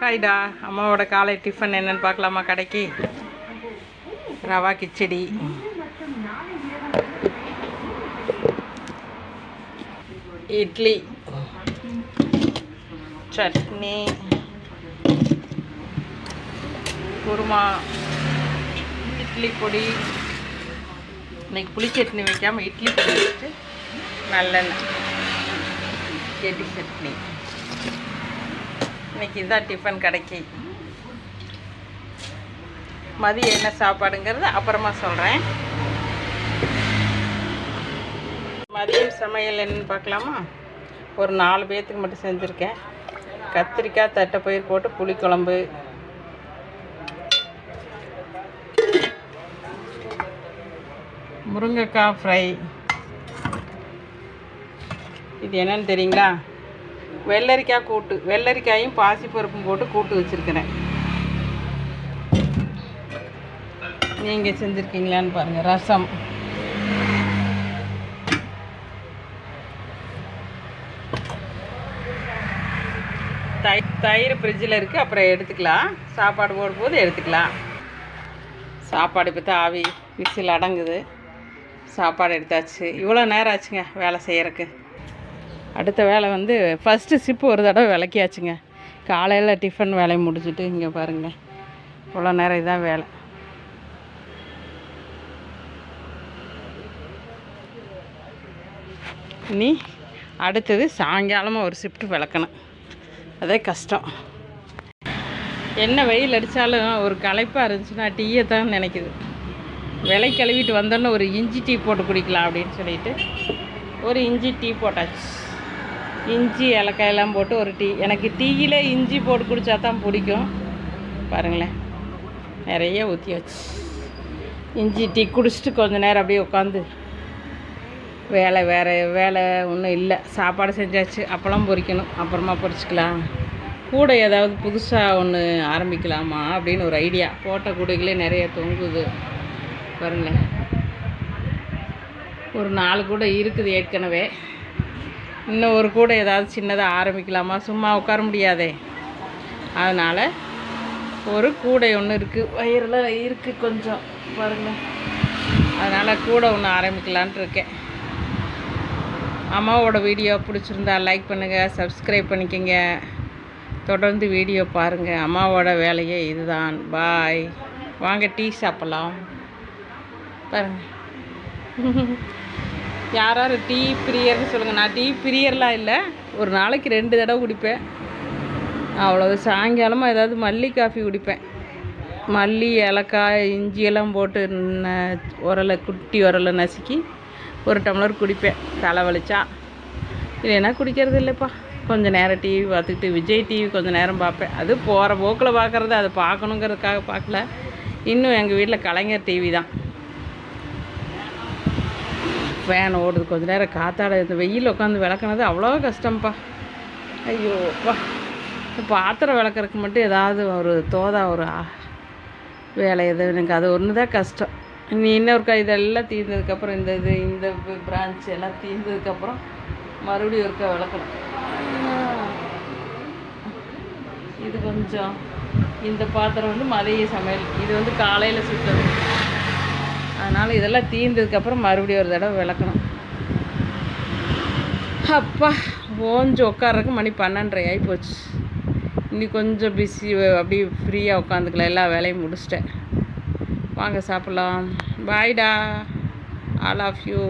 ஹாய்டா அம்மாவோட காலை டிஃபன் என்னன்னு பார்க்கலாமா கடைக்கு? ரவா கிச்சடி. இட்லி. சட்னி. குருமா. இட்லி பொடி. இன்னைக்கு புளி சட்னி வைக்காமல் இட்லி பொடி வச்சுட்டு நல்லெண்ணெய். கெட்டி சட்னி. இன்னைக்கு இதுதான் டிஃபன் கடைக்கு. மதியம் என்ன சாப்பாடுங்கிறது அப்புறமா சொல்கிறேன் மதியம் சமையல் என்னன்னு பார்க்கலாமா? ஒரு நாலு பேர்த்துக்கு மட்டும் செஞ்சுருக்கேன். கத்திரிக்காய் தட்டைப்பயிர் போட்டு புளிக்குழம்பு. முருங்கைக்காய் ஃப்ரை. இது என்னன்னு தெரியுங்களா? வெள்ளரிக்காய் கூட்டு வெள்ளரிக்காயும் பாசிப்பருப்பும் போட்டு கூட்டு வச்சுருக்கிறேன். நீங்கள் செஞ்சுருக்கீங்களான்னு பாருங்கள் ரசம். தை தயிர் ஃப்ரிட்ஜில் இருக்குது அப்புறம் எடுத்துக்கலாம். சாப்பாடு போடும்போது எடுத்துக்கலாம். சாப்பாடு இப்போ தான் ஆவி விசில் அடங்குது. சாப்பாடு எடுத்தாச்சு. இவ்வளோ நேரம் ஆச்சுங்க வேலை செய்கிறக்கு அடுத்த வேலை வந்து ஃபஸ்ட்டு சிப்பு ஒரு தடவை விளக்கியாச்சுங்க. காலையில் டிஃபன் வேலையை முடிச்சுட்டு இங்கே பாருங்கள் இவ்வளோ நேரம் இதுதான் வேலை. இனி அடுத்தது சாயங்காலமாக ஒரு ஷிஃப்ட் விளக்கணும். அதே கஷ்டம். என்ன வெயில் அடித்தாலும் ஒரு களைப்பாக இருந்துச்சுன்னா டீயை தான் நினைக்குது. விலை கழுவிட்டு வந்தோன்னே ஒரு இஞ்சி டீ போட்டு குடிக்கலாம் அப்படின்னு சொல்லிட்டு ஒரு இஞ்சி டீ போட்டாச்சு. இஞ்சி ஏலக்காயெல்லாம் போட்டு ஒரு டீ. எனக்கு டீயில் இஞ்சி போட்டு குடித்தா தான் பிடிக்கும். பாருங்களேன். நிறைய ஊற்றியாச்சு இஞ்சி டீ குடிச்சிட்டு கொஞ்ச நேரம் அப்படியே உட்காந்து வேலை வேறு வேலை ஒன்றும் இல்லை. சாப்பாடு செஞ்சாச்சு. அப்பளம் பொரிக்கணும் அப்புறமா பொரிச்சுக்கலாம் கூடை ஏதாவது புதுசாக ஒன்று ஆரம்பிக்கலாமா அப்படின்னு ஒரு ஐடியா. போட்ட கூடைகளே நிறைய தொங்குது. பாருங்களேன். ஒரு நாலு கூடை இருக்குது ஏற்கனவே. இன்னும் ஒரு கூடை ஏதாவது சின்னதாக ஆரம்பிக்கலாமா? சும்மா உட்கார முடியாதே. அதனால் ஒரு கூடை ஒன்று இருக்குது வயிறில் இருக்குது கொஞ்சம். பாருங்கள் அதனால் கூடை ஒன்று ஆரம்பிக்கலான்ட்டு இருக்கேன். அம்மாவோட வீடியோ பிடிச்சிருந்தா லைக் பண்ணுங்கள் சப்ஸ்கிரைப் பண்ணிக்கோங்க. தொடர்ந்து வீடியோ பாருங்கள் அம்மாவோட வேலையே இதுதான். பாய் வாங்க டீ சாப்பிட்லாம். பாருங்கள் யார் யார் டீ பிரியர்னு சொல்லுங்கள் நான் டீ பிரியர்லாம் இல்லை. ஒரு நாளைக்கு ரெண்டு தடவை குடிப்பேன். அவ்வளோ சாயங்காலமாக ஏதாவது மல்லி காஃபி குடிப்பேன். மல்லி ஏலக்காய் இஞ்சியெல்லாம் போட்டு ந- உரலை குட்டி உரலை நசுக்கி ஒரு டம்ளர் குடிப்பேன். தலை வலிச்சா. இல்லைன்னா குடிக்கிறது இல்லைப்பா. கொஞ்சம் நேரம் டிவி பார்த்துக்கிட்டு விஜய் டிவி கொஞ்சம் நேரம் பார்ப்பேன். அது போகிற போக்கில் பார்க்குறது அதை பார்க்கணுங்கிறதுக்காக பார்க்கல. இன்னும் எங்கள் வீட்டில் கலைஞர் டிவி தான். ஃபேன் ஓடுது. கொஞ்ச நேரம் காத்தாட இந்த வெயில் உட்காந்து விளக்குனது அவ்வளோ கஷ்டம்ப்பா ஐயோப்பா இந்த பாத்திரம் விளக்குறதுக்கு மட்டும் ஏதாவது ஒரு தோதா ஒரு வேலை எது எனக்கு அது ஒன்று தான் கஷ்டம் நீ இன்னொருக்கா இதெல்லாம் தீர்ந்ததுக்கப்புறம் இந்த இது இந்த பிரான்ச் எல்லாம் தீர்ந்ததுக்கப்புறம் மறுபடியும் ஒருக்கா விளக்கணும். இது கொஞ்சம் இந்த பாத்திரம் வந்து மதிய சமையல். இது வந்து காலையில் சுத்தது அதனால் இதெல்லாம் தீர்ந்ததுக்கப்புறம் மறுபடியும் ஒரு தடவை விளக்கணும். அப்பா ஓஞ்சு உட்கார்றதுக்கு மணி பன்னெண்டரை ஆகி போச்சு இன்னி கொஞ்சம் பிஸி அப்படியே ஃப்ரீயாக உட்காந்துக்கலாம் எல்லா வேலையும் முடிச்சிட்டேன். வாங்க சாப்பிட்லாம். பாய்டா ஆல் ஆஃப் யூ